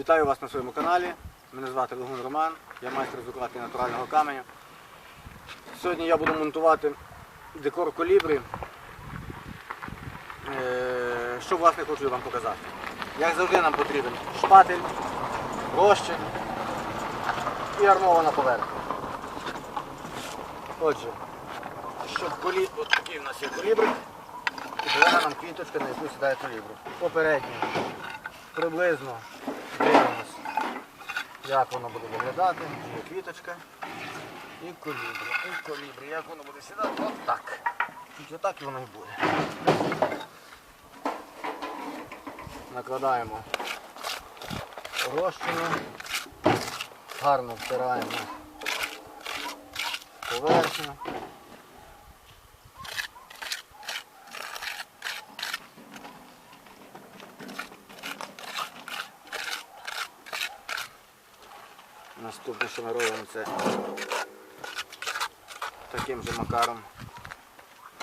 Вітаю вас на своєму каналі. Мене звати Логун Роман, я майстер з укладки натурального каменю. Сьогодні я буду монтувати декор колібрі. Е, Що власне хочу вам показати. Як завжди нам потрібен шпатель, розчин і армована поверхня. Отже, щоб колі... От такий у нас є колібрик. І нам квіточка, на яку сідає колібру. Попередньо приблизно дивимось, як воно буде виглядати. Є квіточка і колібри. І колібри. Як воно буде сідати? От так. Тільки отак і воно і буде. Накладаємо розчину, гарно втираємо поверхню. Наступне, що ми робимо, це таким же макаром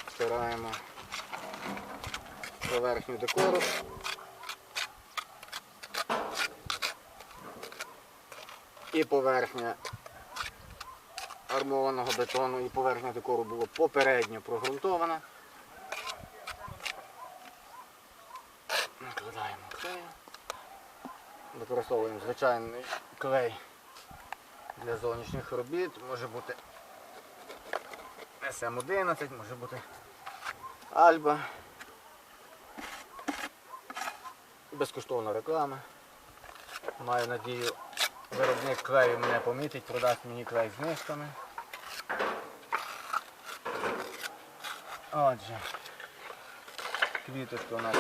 втираємо поверхню декору. І поверхня армованого бетону, і поверхня декору було попередньо прогрунтована. Накладаємо клею. Використовуємо звичайний клей для зовнішніх робіт. Може бути СМ11, може бути Альба. Безкоштовна реклама. Маю надію, виробник клею мене помітить, продасть мені клей з знижками. Отже, квіточка у нас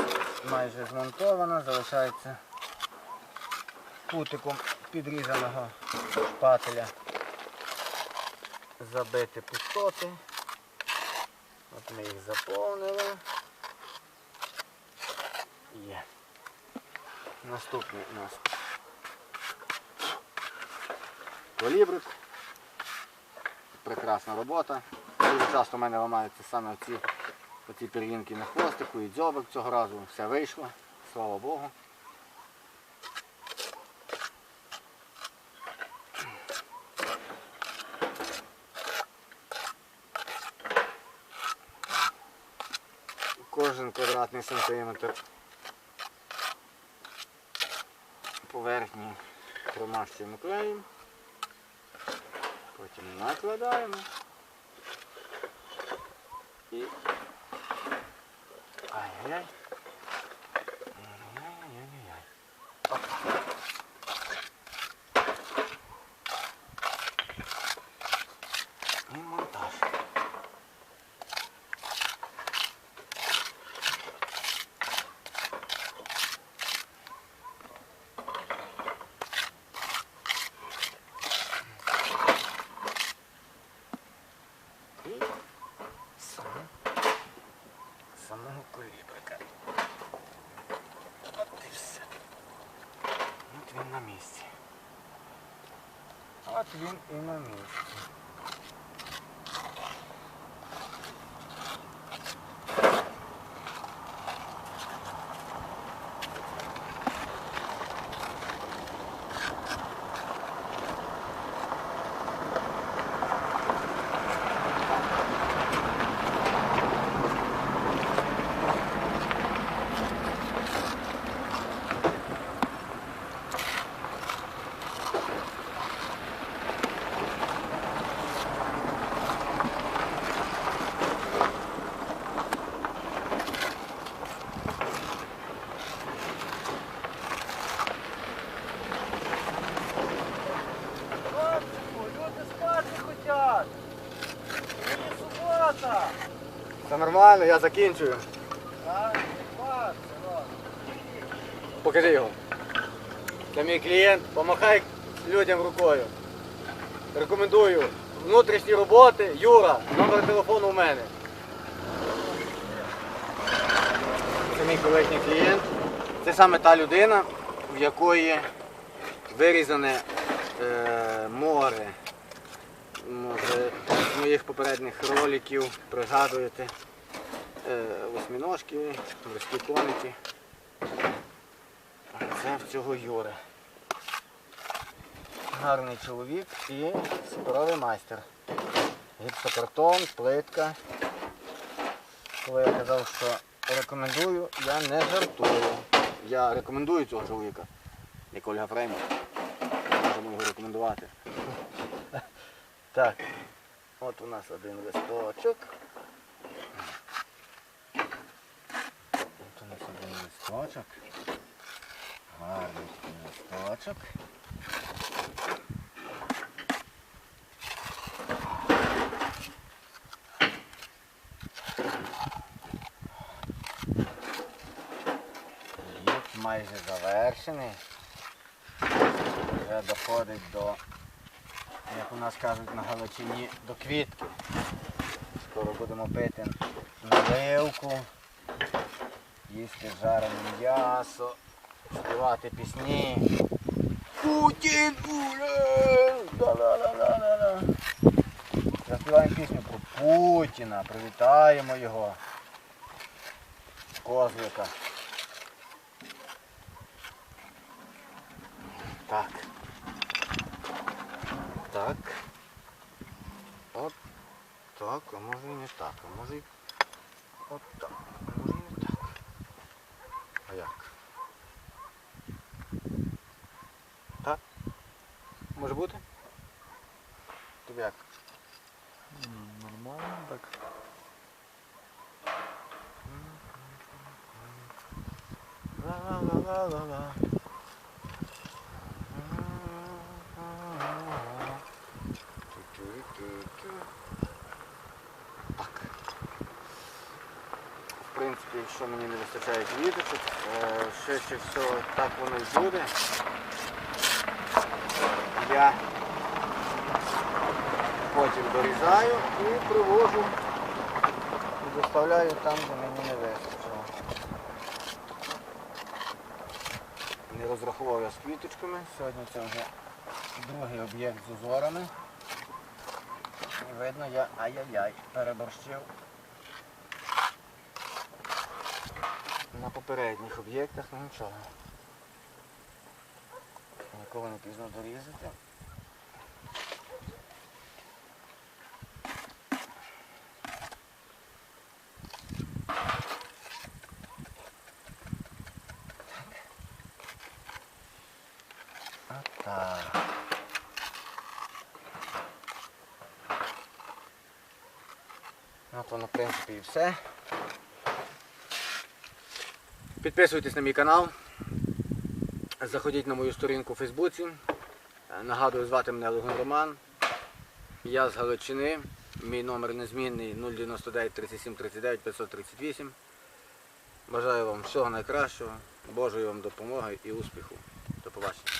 майже змонтована, залишається кутиком підрізаного шпателя забити пустоти. От ми їх заповнили. Є. Наступний у нас колібрик. Прекрасна робота. Дуже часто в мене ламаються саме оці, оці пір'їнки на хвостику і дзьобик цього разу. Все вийшло, слава Богу. Кожен квадратний сантиметр поверхні промащуємо клеєм, потім накладаємо і ай-яй-яй. І монтаж. Самого колібрика. От і все. От він на місці. От він і на місці. Все нормально, я закінчую. Покажи його. Це мій клієнт. Помахай людям рукою. Рекомендую. Внутрішні роботи. Юра, номер телефону у мене. Це мій колишній клієнт. Це саме та людина, в якої вирізане е, море. Може, моїх попередніх роликів пригадуєте. Е, восьминожки, морські коники. Це в цього Юри. гарний чоловік і суперовий майстер. Гіпсокартон, плитка. Коли я казав, що рекомендую, я не жартую. Я рекомендую цього чоловіка. Як Ольга Фреймер. Можемо його рекомендувати. Так, от у нас один листочок. От у нас один листочок. Гарний листочок. Майже завершений. Вже доходить до, як у нас кажуть на Галичині, до квітки. Скоро будемо пити наливку, їсти жарене м'ясо, співати пісні. Путін ура! Да-да-да-да-да-да. Заспіваємо пісню про Путіна, привітаємо його. Козлика. Так. От так, а може і не так, а може і от так, а може і не так. А як? Так? Може бути? Тобі як? Нормально так. Ла-ла-ла-ла-ла. Так. В принципі, що мені не вистачає квіточок, е, ще ще все так воно і буде. Я потім дорізаю і привожу і доставляю там, де мені не вистачило. Не розрахував я з квіточками. Сьогодні це вже другий об'єкт з узорами. І видно, я ай-яй-яй переборщив. На попередніх об'єктах, ну нічого. Ніколи не пізно дорізати. От воно, в принципі, і все. Підписуйтесь на мій канал. Заходіть на мою сторінку у Фейсбуці. Е, Нагадую, звати мене Легон Роман. Я з Галичини. Мій номер незмінний 099 37 39 538. Бажаю вам всього найкращого, Божої вам допомоги і успіху. До побачення.